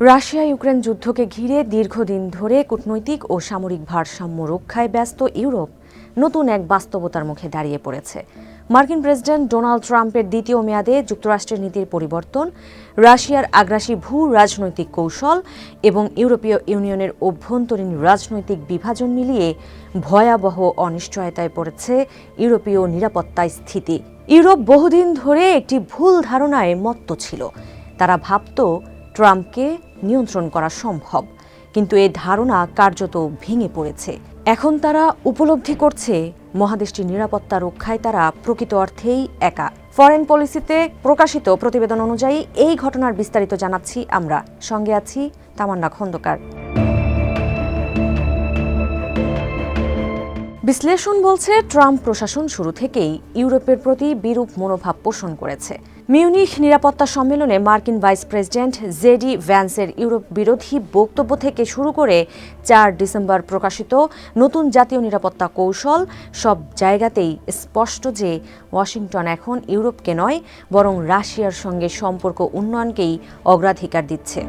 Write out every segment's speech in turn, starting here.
Russia Ukraine যুদ্ধকে ঘিরে দীর্ঘদিন ধরে কূটনৈতিক ও সামরিক ভারসাম্য রক্ষায় ব্যস্ত ইউরোপ নতুন এক বাস্তবতার মুখে দাঁড়িয়ে পড়েছে। মার্কিন প্রেসিডেন্ট ডোনাল্ড ট্রাম্পের দ্বিতীয় মেয়াদে যুক্তরাষ্ট্রের নীতির পরিবর্তন, রাশিয়ার আগ্রাসী ভূ রাজনৈতিক কৌশল এবং ইউরোপীয় ইউনিয়নের অভ্যন্তরীণ রাজনৈতিক বিভাজন মিলিয়ে ভয়াবহ অনিশ্চয়তায় পড়েছে ইউরোপীয় নিরাপত্তা স্থিতি। ইউরোপ বহুদিন ধরে একটি ভুল ধারণায় মত্ত ছিল। তারা ভাবত ট্রাম্পকে নিয়ন্ত্রণ করা সম্ভব, কিন্তু এ ধারণা কার্যত ভেঙে পড়েছে। এখন তারা উপলব্ধি করছে, মহাদেশটির নিরাপত্তা রক্ষায় তারা প্রকৃত অর্থেই একা। ফরেন পলিসিতে প্রকাশিত প্রতিবেদন অনুযায়ী এই ঘটনার বিস্তারিত জানাচ্ছি আমরা। সঙ্গে আছি তামান্না খন্দকার। বিশ্লেষণ বলছে, ট্রাম্প প্রশাসন শুরু থেকেই ইউরোপের প্রতি বিরূপ মনোভাব পোষণ করেছে। মিউনিখ নিরাপত্তা সম্মেলনে মার্কিন ভাইস প্রেসিডেন্ট জেডি ভ্যান্সের ইউরোপ বিরোধী বক্তব্য থেকে শুরু করে চার ডিসেম্বর প্রকাশিত নতুন জাতীয় নিরাপত্তা কৌশল সব জায়গাতেই স্পষ্ট যে ওয়াশিংটন এখন ইউরোপকে নয়, বরং রাশিয়ার সঙ্গে সম্পর্ক উন্নয়নকেই অগ্রাধিকার দিচ্ছে।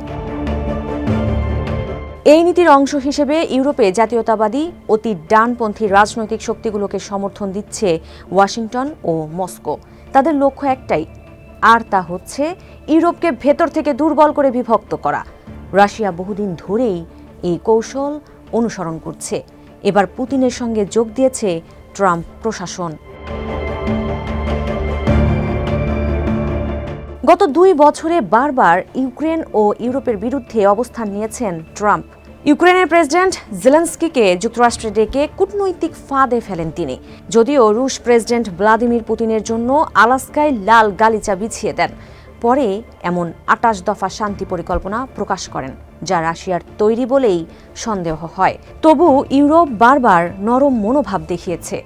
এই নীতির অংশ হিসেবে ইউরোপে জাতীয়তাবাদী অতি ডানপন্থী রাজনৈতিক শক্তিগুলোকে সমর্থন দিচ্ছে ওয়াশিংটন ও মস্কো। তাদের লক্ষ্য একটাই, আর তা হচ্ছে ইউরোপকে ভেতর থেকে দুর্বল করে বিভক্ত করা। রাশিয়া বহুদিন ধরেই এই কৌশল অনুসরণ করছে। এবার পুতিনের সঙ্গে যোগ দিয়েছে ট্রাম্প প্রশাসন। গত দুই বছরে বারবার ইউক্রেন ও ইউরোপের বিরুদ্ধে অবস্থান নিয়েছেন ট্রাম্প। ইউক্রেনের প্রেসিডেন্ট জেলেন্সকিকে যুক্তরাষ্ট্রে ডেকে কূটনৈতিক ফাঁদে ফেলেন তিনি। যদিও রুশ প্রেসিডেন্ট ভ্লাদিমির পুতিনের জন্য আলাস্কায় লাল গালিচা বিছিয়ে দেন। পরে এমন আটাশ দফা শান্তি পরিকল্পনা প্রকাশ করেন, যা রাশিয়ার তৈরি বলেই সন্দেহ হয়। তবু ইউরোপ বারবার নরম মনোভাব দেখিয়েছে।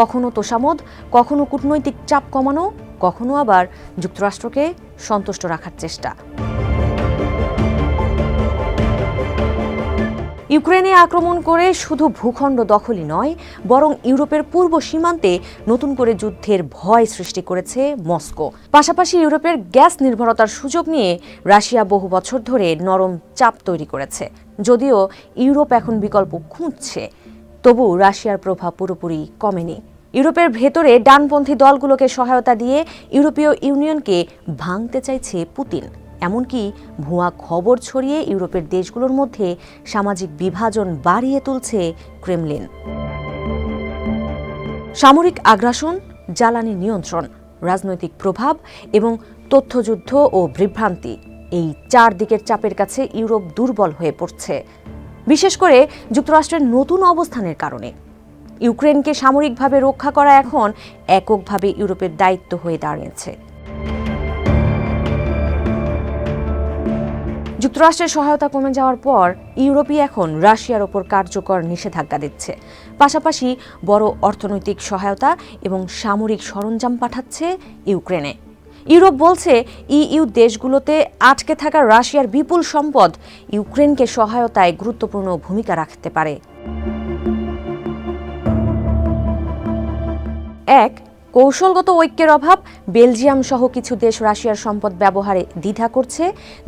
কখনো তোষামোদ, কখনো কূটনৈতিক চাপ কমানো, কখনো আবার যুক্তরাষ্ট্রকে সন্তুষ্ট রাখার চেষ্টা। ইউক্রেনে আক্রমণ করে শুধু ভূখণ্ড দখলই নয়, বরং ইউরোপের পূর্ব সীমান্তে নতুন করে যুদ্ধের ভয় সৃষ্টি করেছে মস্কো। পাশাপাশি ইউরোপের গ্যাস নির্ভরতার সুযোগ নিয়ে রাশিয়া বহু বছর ধরে নরম চাপ তৈরি করেছে। যদিও ইউরোপ এখন বিকল্প খুঁজছে, তবু রাশিয়ার প্রভাব পুরোপুরি কমেনি। ইউরোপের ভেতরে ডানপন্থী দলগুলোকে সহায়তা দিয়ে ইউরোপীয় ইউনিয়নকে ভাঙতে চাইছে পুতিন। এমনকি ভুয়া খবর ছড়িয়ে ইউরোপের দেশগুলোর মধ্যে সামাজিক বিভাজন বাড়িয়ে তুলছে ক্রেমলিন। সামরিক আগ্রাসন, জ্বালানি নিয়ন্ত্রণ, রাজনৈতিক প্রভাব এবং তথ্যযুদ্ধ ও বিভ্রান্তি এই চার দিকের চাপের কাছে ইউরোপ দুর্বল হয়ে পড়ছে। বিশেষ করে যুক্তরাষ্ট্রের নতুন অবস্থানের কারণে। ইউক্রেনকে সামরিকভাবে রক্ষা করা এখন এককভাবে ইউরোপের দায়িত্ব হয়ে দাঁড়িয়েছে। যুক্তরাষ্ট্রের সহায়তা কমে যাওয়ার পর ইউরোপই এখন রাশিয়ার ওপর কার্যকর নিষেধাজ্ঞা দিচ্ছে। পাশাপাশি বড় অর্থনৈতিক সহায়তা এবং সামরিক সরঞ্জাম পাঠাচ্ছে ইউক্রেনে। ইউরোপ বলছে, ইইউ দেশগুলোতে আটকে থাকা রাশিয়ার বিপুল সম্পদ ইউক্রেনকে সহায়তায় গুরুত্বপূর্ণ ভূমিকা রাখতে পারে। এক, কৌশলগত ঐক্যের অভাব, বেলজিয়াম সহ কিছু দেশ রাশিয়ার সম্পদ ব্যবহারে দ্বিধা করছে।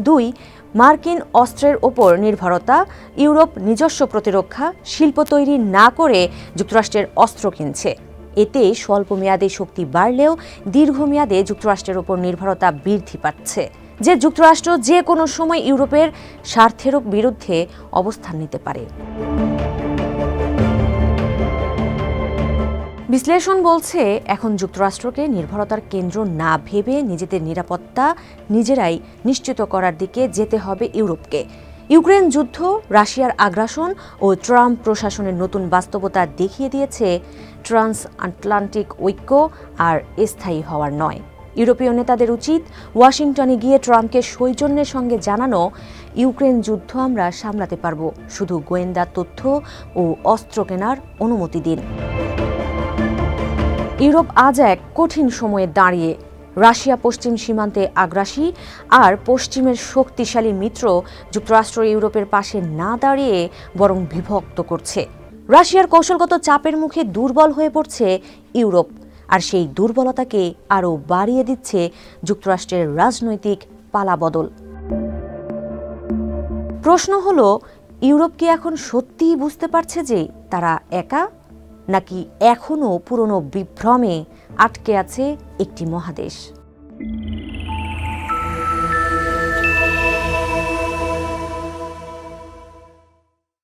দুই মার্কিন অস্ত্রের ওপর নির্ভরতা, ইউরোপ নিজস্ব প্রতিরক্ষা, শিল্প তৈরি না করে যুক্তরাষ্ট্রের অস্ত্র কিনছে। এতে স্বল্পমেয়াদে শক্তি বাড়লেও দীর্ঘমেয়াদে যুক্তরাষ্ট্রের ওপর নির্ভরতা বৃদ্ধি পাচ্ছে। যে যুক্তরাষ্ট্র যে কোনো সময় ইউরোপের স্বার্থের বিরুদ্ধে অবস্থান নিতে পারে। বিশ্লেষণ বলছে, এখন যুক্তরাষ্ট্রকে নির্ভরতার কেন্দ্র না ভেবে নিজেদের নিরাপত্তা নিজেরাই নিশ্চিত করার দিকে যেতে হবে ইউরোপকে। ইউক্রেন যুদ্ধ, রাশিয়ার আগ্রাসন ও ট্রাম্প প্রশাসনের নতুন বাস্তবতা দেখিয়ে দিয়েছে ট্রান্স আটলান্টিক ঐক্য আর স্থায়ী হওয়ার নয়। ইউরোপীয় নেতাদের উচিত ওয়াশিংটনে গিয়ে ট্রাম্পকে সৌজন্যের সঙ্গে জানানো, ইউক্রেন যুদ্ধ আমরা সামলাতে পারব, শুধু গোয়েন্দা তথ্য ও অস্ত্র কেনার অনুমতি দিন। ইউরোপ আজ এক কঠিন সময়ে দাঁড়িয়ে। রাশিয়া পশ্চিম সীমান্তে আগ্রাসী আর পশ্চিমের শক্তিশালী মিত্র যুক্তরাষ্ট্র ইউরোপের পাশে না দাঁড়িয়ে বরং বিভক্ত করছে। রাশিয়ার কৌশলগত চাপের মুখে দুর্বল হয়ে পড়ছে ইউরোপ আর সেই দুর্বলতাকে আরও বাড়িয়ে দিচ্ছে যুক্তরাষ্ট্রের রাজনৈতিক পালাবদল। প্রশ্ন হলো, ইউরোপ কি এখন সত্যিই বুঝতে পারছে যে তারা একা? নাকি এখনও পুরনো বিভ্রমে আটকে আছে একটি মহাদেশ?